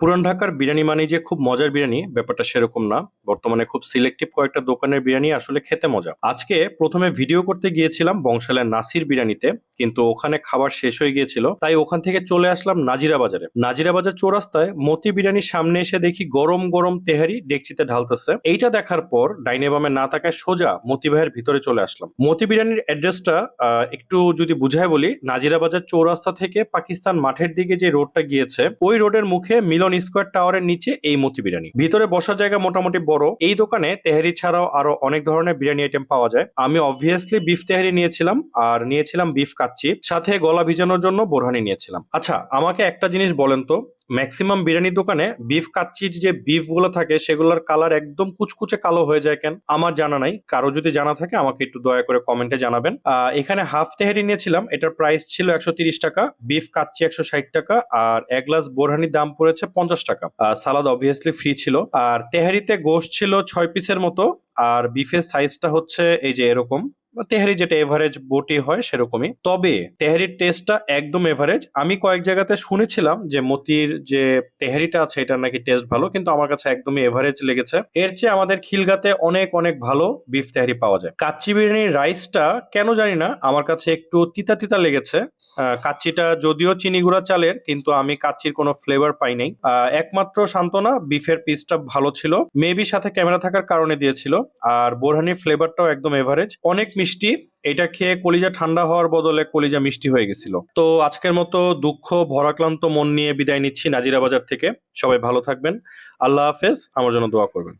পুরান ঢাকার বিরিয়ানি মানে যে খুব মজার বিরিয়ানি ব্যাপারটা সেরকম না। বর্তমানে খুব সিলেক্টিভ কয়েকটা দোকানের বিরিয়ানি আসলে খেতে মজা। আজকে প্রথমে ভিডিও করতে গিয়েছিলাম বংশালের নাসির বিরিয়ানিতে, কিন্তু ওখানে খাবার শেষ হয়ে গিয়েছিল, তাই ওখান থেকে চলে আসলাম নাজিরা বাজারে নাজিরা বাজার চৌরাস্তায় মতি বিরিয়ানির সামনে এসে দেখি গরম গরম তেহারি ডেকচিতে ঢালতেছে। এইটা দেখার পর ডাইনে বামে না তাকায় সোজা মতি ভাইয়ের ভিতরে চলে আসলাম। মতি বিরিয়ানির অ্যাড্রেসটা একটু যদি বুঝায় বলি নাজিরা বাজার চৌরাস্তা থেকে পাকিস্তান মাঠের দিকে যে রোডটা গিয়েছে, ওই রোডের মুখে মিলন স্কোয়ার টাওয়ারের নিচে এই মতি বিরিয়ানি। ভিতরে বসার জায়গা মোটামুটি বড়। এই দোকানে তেহারি ছাড়াও আরও অনেক ধরনের বিরিয়ানি আইটেম পাওয়া যায়। আমি অবভিয়াসলি বিফ তেহারি নিয়েছিলাম আর নিয়েছিলাম বিফ কাচ্চি। সাথে গলা ভিজানোর জন্য বোরহানি নিয়েছিলাম। আচ্ছা আমাকে একটা জিনিস বলেন তো ম্যাক্সিমাম বিরিয়ানির দোকানে বিফ কাচ্চির যে বিফগুলো থাকে, সেগুলোর কালার একদম কুচকুচে কালো হয়ে যায় কেন? আমার জানা নাই। কারও যদি জানা থাকে, আমাকে একটু দয়া করে কমেন্টে জানাবেন। এখানে হাফ তেহারি নিয়েছিলাম। এটার প্রাইস ছিল একশো তিরিশ টাকা বিফ কাচ্চি একশো ষাট টাকা, আর এক গ্লাস বোরহানির দাম পড়েছে পঞ্চাশ টাকা। সালাদ অবভিয়াসলি ফ্রি ছিল। আর তেহারিতে গোশত ছিল ছয় পিসের মতো, আর বিফের সাইজটা হচ্ছে এই যে এরকম। তেহারি যেটা এভারেজ বটি হয় সেরকমই। তবে তেহারির টেস্টটা একদম এভারেজ আমি কয়েক জায়গাতে শুনেছিলাম যে মতির যে তেহারিটা আছে এটার নাকি টেস্ট ভালো, কিন্তু আমার কাছে একদমই এভারেজ লেগেছে। এর চেয়ে আমাদের খিলগাতে অনেক অনেক ভালো বিফ তেহারি পাওয়া যায়। কাচ্চি বিরিয়ানির রাইসটা কেন জানি না, আমার কাছে একটু তিতা তিতা লেগেছে। কাচ্চিটা যদিও চিনি গুঁড়া চালের, কিন্তু আমি কাচ্চির কোনো ফ্লেভার পাই নাই। একমাত্র সান্ত্বনা বিফের পিসটা ভালো ছিল। মেবি সাথে ক্যামেরা থাকার কারণে দিয়েছিল। আর বোরহানির ফ্লেভারটাও একদম এভারেজ অনেক মিষ্টি, এটা খেয়ে কলিজা ঠান্ডা হওয়ার বদলে কলিজা মিষ্টি হয়ে গেছিল। তো আজকের মতো দুঃখ ভরাক্লান্ত মন নিয়ে বিদায় নিচ্ছি নাজিরা বাজার থেকে। সবাই ভালো থাকবেন। আল্লাহ হাফেজ, আমার জন্য দোয়া করবেন।